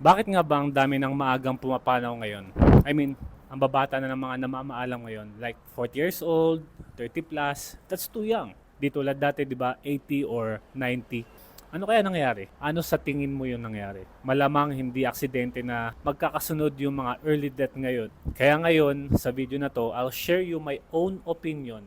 Bakit nga ba ang dami ng maagang pumapanaw ngayon? I mean, ang babata na ng mga namamaalam ngayon, like 40 years old, 30 plus, that's too young. Di tulad dati, di ba, 80 or 90. Ano kaya nangyari? Ano sa tingin mo yung nangyari? Malamang hindi aksidente na magkakasunod yung mga early death ngayon. Kaya ngayon, sa video na to, I'll share you my own opinion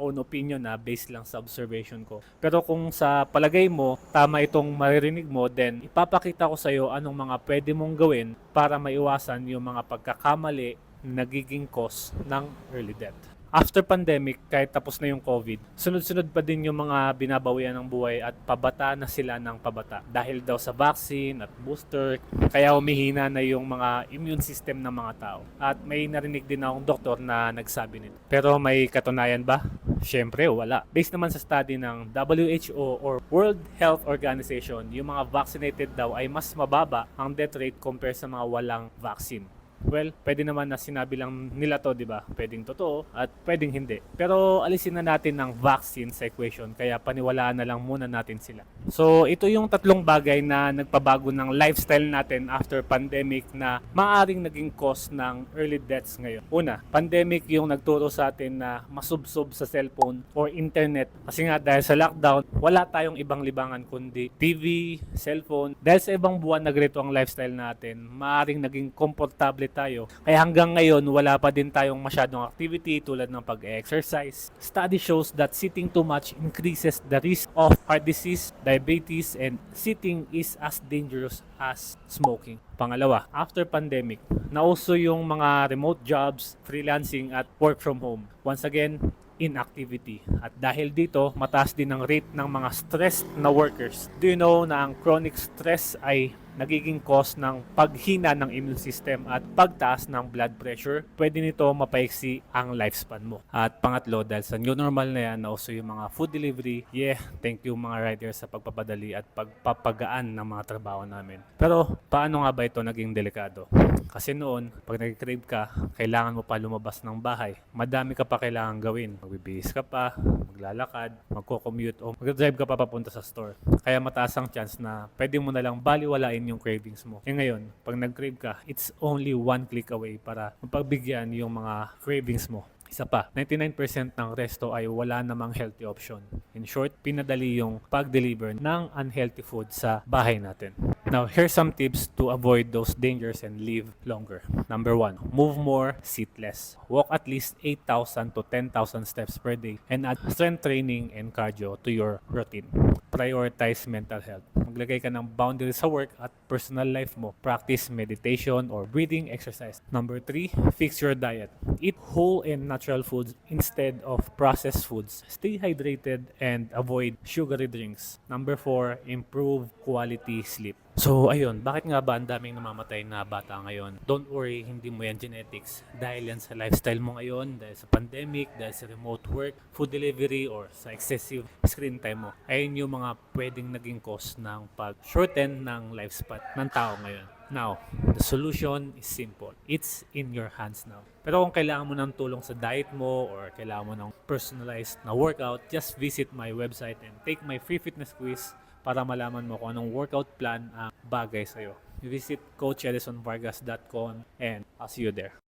own opinion na based lang sa observation ko. Pero kung sa palagay mo, tama itong maririnig mo, then ipapakita ko sa iyo anong mga pwede mong gawin para maiwasan yung mga pagkakamali na nagiging cause ng early death. After pandemic, kahit tapos na yung COVID, sunod-sunod pa din yung mga binabawian ng buhay at pabata na sila ng pabata. Dahil daw sa vaccine at booster, kaya humihina na yung mga immune system ng mga tao. At may narinig din akong doktor na nagsabi nito. Pero may katunayan ba? Siyempre, wala. Based naman sa study ng WHO or World Health Organization, yung mga vaccinated daw ay mas mababa ang death rate compare sa mga walang vaccine. Well, pwede naman na sinabi lang nila to, di ba? Pwedeng totoo at pwedeng hindi. Pero alisin na natin ng vaccine sa equation, kaya paniwalaan na lang muna natin sila. So, ito yung tatlong bagay na nagpabago ng lifestyle natin after pandemic na maaring naging cause ng early deaths ngayon. Una, pandemic yung nagturo sa atin na masubsob sa cellphone or internet. Kasi nga dahil sa lockdown, wala tayong ibang libangan kundi TV, cellphone. Dahil sa ibang buwan na ganito ang lifestyle natin, maaring naging komportable tayo. Kaya hanggang ngayon, wala pa din tayong masyadong activity tulad ng pag-exercise. Study shows that sitting too much increases the risk of heart disease, diabetes, and sitting is as dangerous as smoking. Pangalawa, after pandemic, nauso yung mga remote jobs, freelancing at work from home. Once again, inactivity. At dahil dito, mataas din ang rate ng mga stressed na workers. Do you know na ang chronic stress ay nagiging cause ng paghina ng immune system at pagtaas ng blood pressure, pwede nito mapaiksi ang lifespan mo. At pangatlo, dahil sa new normal na yan, nauso yung mga food delivery, yeah, thank you mga riders sa pagpapadali at pagpapagaan ng mga trabaho namin. Pero paano nga ba ito naging delikado? Kasi noon, pag nag-crave ka, kailangan mo pa lumabas ng bahay. Madami ka pa kailangan gawin. Magbibihis ka pa, maglalakad, magko-commute o mag-drive ka pa papunta sa store. Kaya mataas ang chance na pwede mo na lang baliwalain yung cravings mo. E ngayon, pag nag-crave ka, it's only one click away para mapagbigyan yung mga cravings mo. Isa pa, 99% ng resto ay wala namang healthy option. In short, pinadali yung pag-deliver ng unhealthy food sa bahay natin. Now, here's some tips to avoid those dangers and live longer. Number one, move more, sit less. Walk at least 8,000 to 10,000 steps per day and add strength training and cardio to your routine. Prioritize mental health. Maglagay ka ng boundaries sa work at personal life mo. Practice meditation or breathing exercise. Number three, fix your diet. Eat whole and natural foods instead of processed foods. Stay hydrated and avoid sugary drinks. Number four, improve quality sleep. So, ayun, bakit nga ba ang daming namamatay na bata ngayon? Don't worry, hindi mo yan genetics. Dahil yan sa lifestyle mo ngayon, dahil sa pandemic, dahil sa remote work, food delivery, or sa excessive screen time mo. Ayun yung mga pwedeng naging cause ng pag-shorten ng lifespan ng tao ngayon. Now, the solution is simple. It's in your hands now. Pero kung kailangan mo ng tulong sa diet mo or kailangan mo ng personalized na workout, just visit my website and take my free fitness quiz para malaman mo kung anong workout plan ang bagay sa'yo. Visit coachedisonvargas.com and I'll see you there.